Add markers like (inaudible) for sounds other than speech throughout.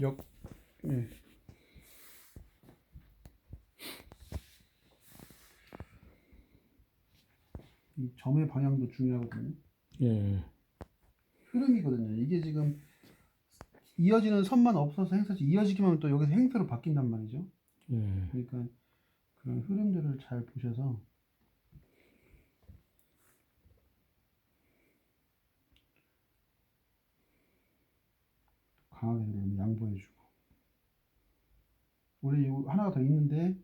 역, 예. 이 점의 방향도 중요하거든요. 예. 흐름이거든요. 이게 지금 이어지는 선만 없어서 행사지 이어지기만 하면 또 여기서 행사로 바뀐단 말이죠. 예. 그러니까 그런 흐름들을 잘 보셔서 강하게 누르면 양보해주고 원래 이 하나가 더 있는데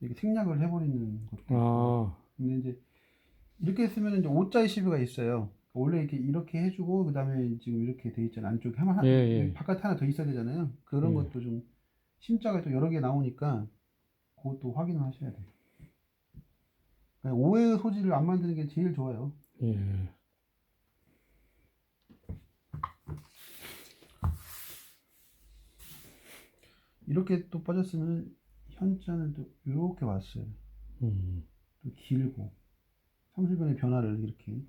이렇게 생략을 해버리는 것도. 아, 근데 이제 이렇게 했으면 이제 5자의 시비가 있어요. 원래 이렇게 이렇게 해주고 그 다음에 지금 이렇게 돼 있잖아요. 안쪽에 하나 예, 예. 바깥에 하나 더 있어야 되잖아요. 그런 예. 것도 좀 심자가 또 여러 개 나오니까 그것도 확인을 하셔야 돼요. 그러니까 오해의 소지를 안 만드는 게 제일 좋아요. 예. 이렇게 또 빠졌으면 현자는 또 이렇게 왔어요. 음. 또 길고 30변의 변화를 이렇게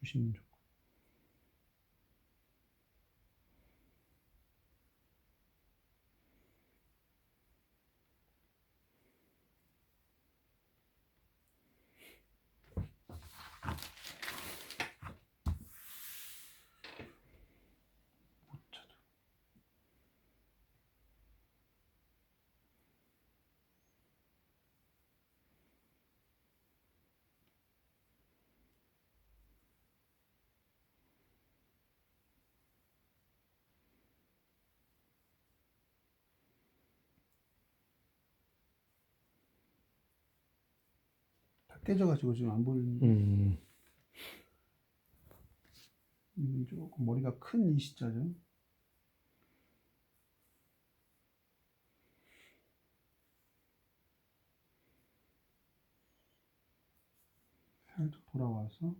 주시면 좋고 깨져가지고 지금 안 보이는 음. 이건 조금 머리가 큰 이 시자죠. 살짝 돌아와서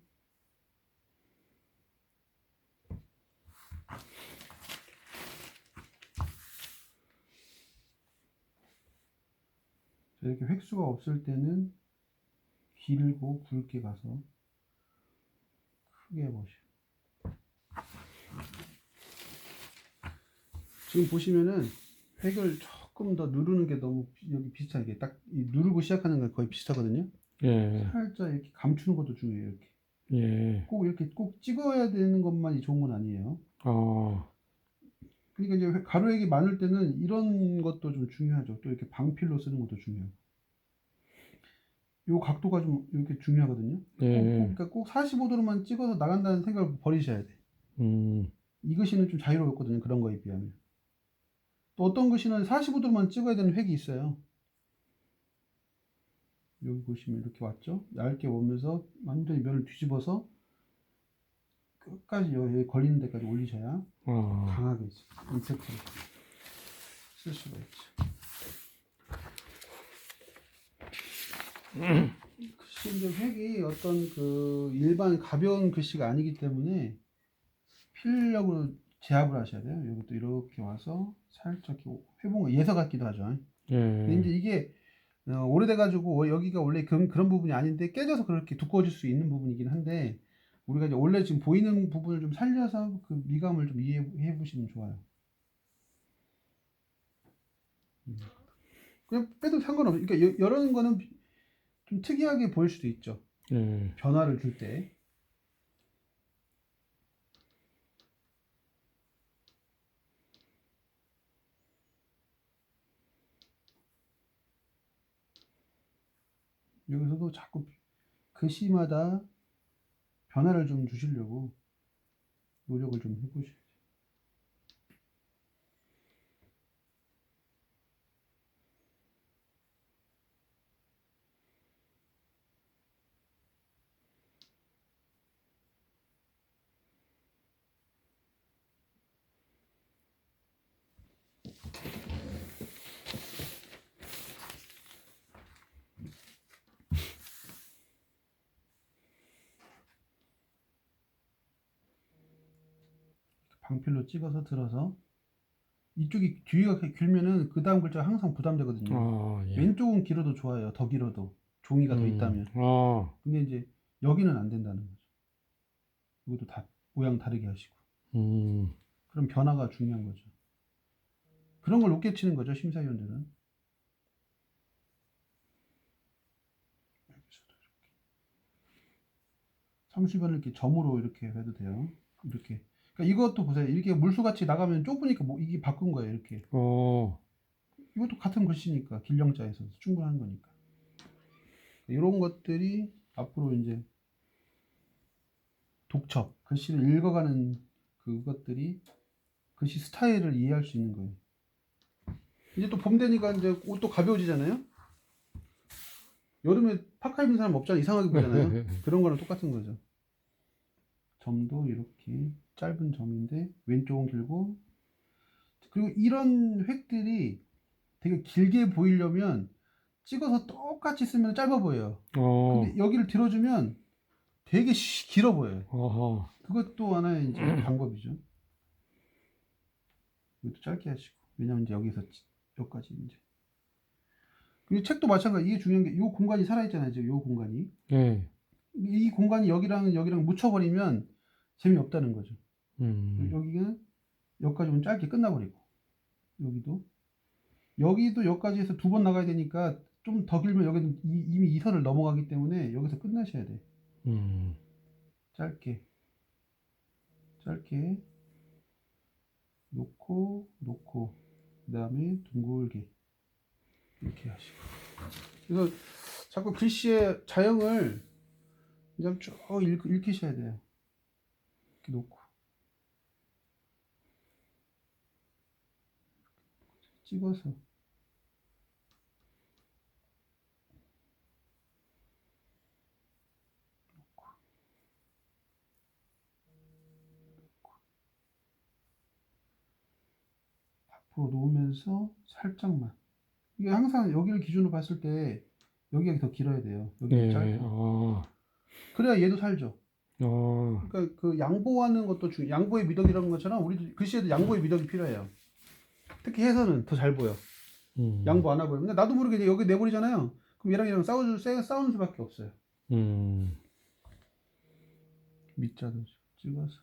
자, 이렇게 획수가 없을 때는 길고 굵게 가서 크게 보시고 지금 보시면은 획을 조금 더 누르는 게 너무 비- 여기 비슷하게 딱이 누르고 시작하는 거 거의 비슷하거든요. 예. 살짝 이렇게 감추는 것도 중요해요. 이렇게 예. 꼭 이렇게 꼭 찍어야 되는 것만이 좋은 건 아니에요. 아, 그러니까 이제 가로액이 많을 때는 이런 것도 좀 중요하죠. 또 이렇게 방필로 쓰는 것도 중요하고. 요 각도가 좀 이렇게 중요하거든요. 꼭, 꼭, 예. 그러니까 꼭 45도로만 찍어서 나간다는 생각을 버리셔야 돼. 음. 이 글씨는 좀 자유로웠거든요. 그런 거에 비하면. 또 어떤 글씨는 45도로만 찍어야 되는 획이 있어요. 여기 보시면 이렇게 왔죠? 얇게 오면서 완전히 면을 뒤집어서 끝까지 여기 걸리는 데까지 올리셔야 아, 강하게 임팩트를 쓸 수가 있죠. 글씨 이제 획이 어떤 그 일반 가벼운 글씨가 아니기 때문에 필력으로 제압을 하셔야 돼요. 여기도 이렇게 와서 살짝 회봉을 예서 같기도 하죠. 근데 이제 예. 이게 어, 오래돼가지고 여기가 원래 그런, 그런 부분이 아닌데 깨져서 그렇게 두꺼워질 수 있는 부분이긴 한데 우리가 이제 원래 지금 보이는 부분을 좀 살려서 그 미감을 좀 이해해 보시면 좋아요. 음. 그냥 빼도 상관없어요. 그러니까 여- 이런 거는 좀 특이하게 보일 수도 있죠. 예. 변화를 줄 때. 여기서도 자꾸 글씨마다 변화를 좀 주시려고 노력을 좀 해보셔 방필로 찍어서 들어서 이쪽이 뒤가 길면은 그 다음 글자가 항상 부담되거든요. 아, 예. 왼쪽은 길어도 좋아요. 더 길어도 종이가 더 음. 있다면. 아, 근데 이제 여기는 안 된다는 거죠. 이것도 다 모양 다르게 하시고. 음. 그런 변화가 중요한 거죠. 그런 걸 높게 치는 거죠, 심사위원들은. 삼수변을 이렇게 점으로 이렇게 해도 돼요. 이렇게. 그러니까 이것도 보세요. 이렇게 물수같이 나가면 좁으니까 뭐 이게 바꾼 거예요, 이렇게. 어, 이것도 같은 글씨니까 길령자에서 충분한 거니까 이런 것들이 앞으로 이제 독첩 글씨를 읽어가는 그것들이 글씨 스타일을 이해할 수 있는 거예요. 이제 또 봄 되니까 이제 옷도 가벼워지잖아요. 여름에 파카 입는 사람 없잖아요. 이상하게 보잖아요. (laughs) 그런 거랑 똑같은 거죠. 점도 이렇게 짧은 점인데 왼쪽은 길고 그리고 이런 획들이 되게 길게 보이려면 찍어서 똑같이 쓰면 짧아 보여요. 어, 근데 여기를 들어주면 되게 쉬- 길어 보여요. 어허, 그것도 하나의 이제 (clears throat) 방법이죠. 이것도 짧게 하시고 왜냐면 이제 여기서 지- 여기까지 이제 그리고 책도 마찬가지 이게 중요한 게 이 공간이 살아있잖아요. 지금 이 공간이 예, 이 공간이 여기랑 여기랑 묻혀버리면 재미없다는 거죠. 음, 여기는 여기까지 오면 짧게 끝나버리고 여기도. 여기도 여기까지 해서 두 번 나가야 되니까 좀 더 길면 여기는 이- 이미 이 선을 넘어가기 때문에 여기서 끝나셔야 돼. 음, 짧게. 짧게. 놓고 놓고. 그 다음에 둥글게. 이렇게 하시고. 그래서 자꾸 글씨의 자형을 그냥 쭉 읽, 읽히셔야 돼요. 이렇게 놓고 찍어서. 앞으로 놓으면서 살짝만. 이게 항상 여기를 기준으로 봤을 때 여기가 더 길어야 돼요. 여기 예, 짧고 어, 그래야 얘도 살죠. 어, 그러니까 그 양보하는 것도 중 양보의 미덕이라는 것처럼 우리도 글씨에도 양보의 미덕이 필요해요 특히 해서는 더 잘 보여. 음, 양보 안 하고. 근데 나도 모르게 이제 여기 내버리잖아요. 그럼 얘랑 얘랑 싸우, 싸- 싸우는 수밖에 없어요. 음, 밑자도 찍어서.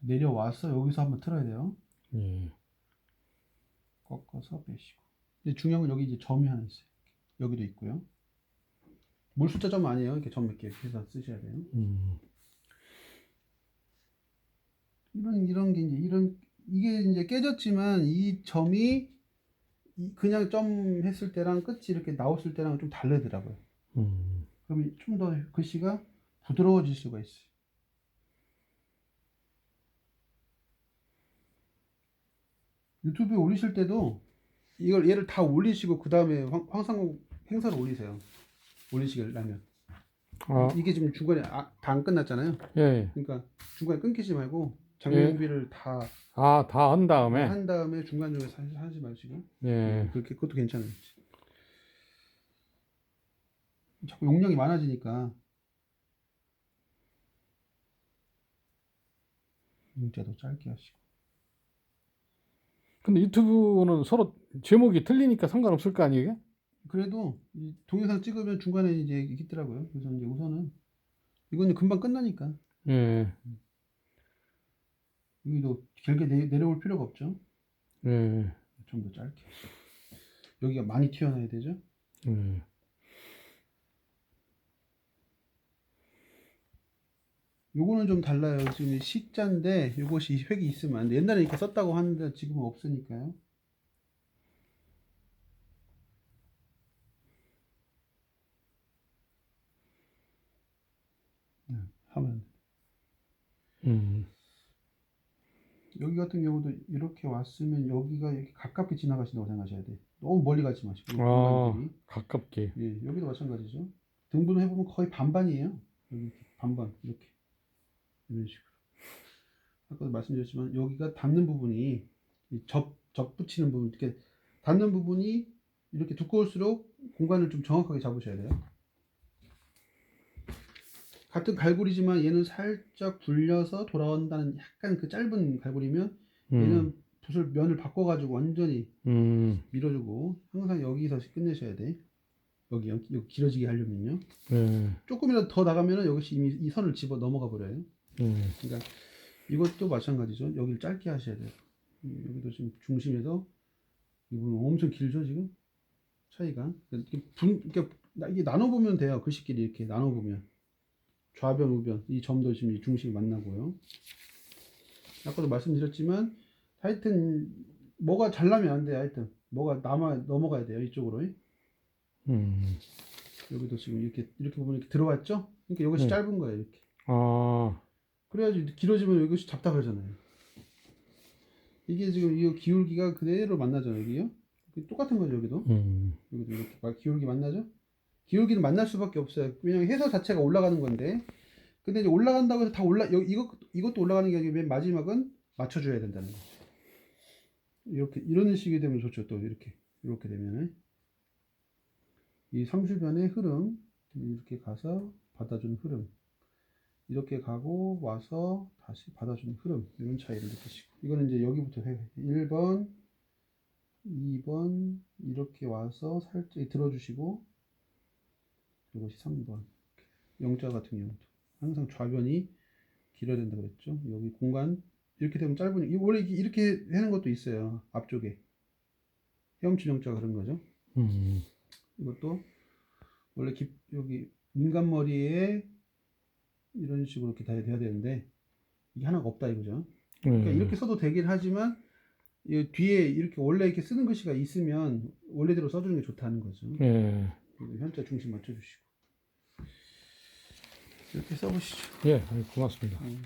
내려와서 여기서 한번 틀어야 돼요. 예, 꺾어서 빼시고. 이제 중요한 건 여기 이제 점이 하나 있어요. 여기도 있고요 물 숫자 점 아니에요 이렇게 점몇개 해서 쓰셔야 돼요 음, 이런 이런 게 이제 이런 이게 이제 깨졌지만 이 점이 이- 그냥 점 했을 때랑 끝이 이렇게 나왔을 때랑 좀 다르더라고요. 음, 그럼 좀 더 글씨가 부드러워질 수가 있어요. 유튜브에 올리실 때도 이걸 얘를 다 올리시고 그 다음에 황상국 행사를 올리세요. 올리시려면. 아, 이게 지금 중간에 다안 끝났잖아요. 예, 그러니까 중간에 끊기지 말고 장면비를 다 아, 다 한 다음에, 한 다음에 중간 중에 사- 하지 마시고. 예, 그렇게 그것도 괜찮아요. 자꾸 용량이 많아지니까. 문자도 짧게 하시고. 근데 유튜브는 서로 제목이 틀리니까 상관없을 거 아니에요? 그래도 이 동영상 찍으면 중간에 이제 있더라고요. 그래서 이제 우선은 이거는 금방 끝나니까 예, 여기도 길게 내, 내려올 필요가 없죠. 예, 좀 더 짧게 여기가 많이 튀어나야 되죠. 예, 요거는 좀 달라요. 지금 시자인데 요것이 획이 있으면 안 돼. 옛날에 이렇게 썼다고 하는데 지금은 없으니까요. 네, 하면 음, 여기 같은 경우도 이렇게 왔으면 여기가 이렇게 가깝게 지나가신다고 생각하셔야 돼. 너무 멀리 가지 마시고. 이 아. 공간들이. 가깝게, 예, 여기도 마찬가지죠. 등분을 해보면 거의 반반이에요. 여기 이렇게 반반 이렇게 이런 식으로. 아까도 말씀드렸지만 여기가 닿는 부분이 이 접, 접 붙이는 부분 이렇게 닿는 부분이 이렇게 두꺼울수록 공간을 좀 정확하게 잡으셔야 돼요. 같은 갈고리지만 얘는 살짝 굴려서 돌아온다는 약간 그 짧은 갈고리면 얘는 음, 붓을 면을 바꿔가지고 완전히 음, 밀어주고 항상 여기서 끝내셔야 돼. 여기 여기, 길어지게 하려면요. 예. 조금이라도 더 나가면은 여기서 이미 이 선을 집어 넘어가 버려요. 예. 그러니까 이것도 마찬가지죠. 여기를 짧게 하셔야 돼요. 음, 여기도 지금 중심에서 이 부분 엄청 길죠 지금 차이가. 이렇게 분 나- 이게 나눠 보면 돼요. 글씨끼리 이렇게 나눠 보면 좌변 우변 이 점도 지금 이 중심이 만나고요. 아까도 말씀드렸지만 하여튼 뭐가 잘나면 안 돼요. 하여튼 뭐가 남아 넘어가야 돼요 이쪽으로. 음. 여기도 지금 이렇게 이렇게 보면 이렇게 들어왔죠. 그러니까 이것이 네. 짧은 거예요 이렇게. 아. 그래야지 길어지면 이것이 답답하잖아요. 이게 지금 이 기울기가 그대로 만나죠 여기요. 똑같은 거죠 여기도. 음. 여기도 이렇게 막 기울기 만나죠. 기울기는 만날 수밖에 없어요. 왜냐면 해서 자체가 올라가는 건데. 근데 이제 올라간다고 해서 다 올라 이것 이것도 올라가는 게 아니고 맨 마지막은 맞춰줘야 된다는 거죠. 이렇게 이런 식이 되면 좋죠. 또 이렇게 이렇게 되면은 이 삼수변의 흐름 이렇게 가서 받아주는 흐름 이렇게 가고 와서 다시 받아주는 흐름 이런 차이를 느끼시고 이거는 이제 여기부터 해 1번 2번 이렇게 와서 살짝 들어주시고 이것이 3번 영자 같은 경우도 항상 좌변이 길어야 된다 그랬죠 여기 공간 이렇게 되면 이 원래 이렇게 하는 것도 있어요 앞쪽에 헤엄친 영자가 그런 거죠 음. 이것도 원래 깊, 여기 민간머리에 이런 식으로 이렇게 다 돼야 되는데 이게 하나가 없다 이거죠 그러니까 예. 이렇게 써도 되긴 하지만 이 뒤에 이렇게 원래 이렇게 쓰는 글씨가 있으면 원래대로 써주는 게 좋다는 거죠. 예. 현자 중심 맞춰주시고 이렇게 써보시죠. 예. 고맙습니다. 음.